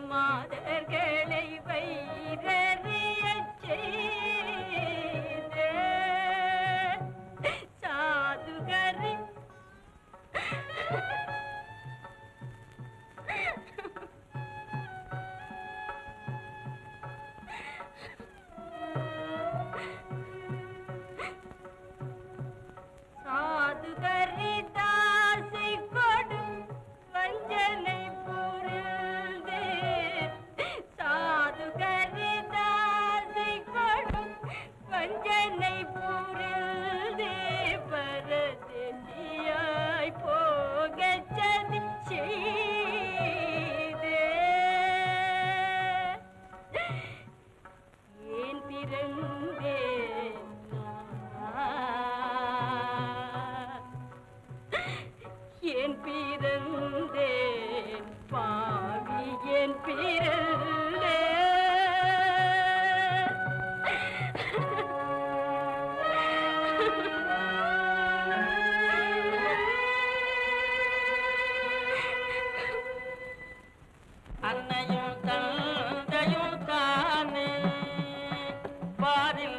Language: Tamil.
Allah பிறந்தேன் பாவி அன்னையும் தந்தையும் தானே. பாரில்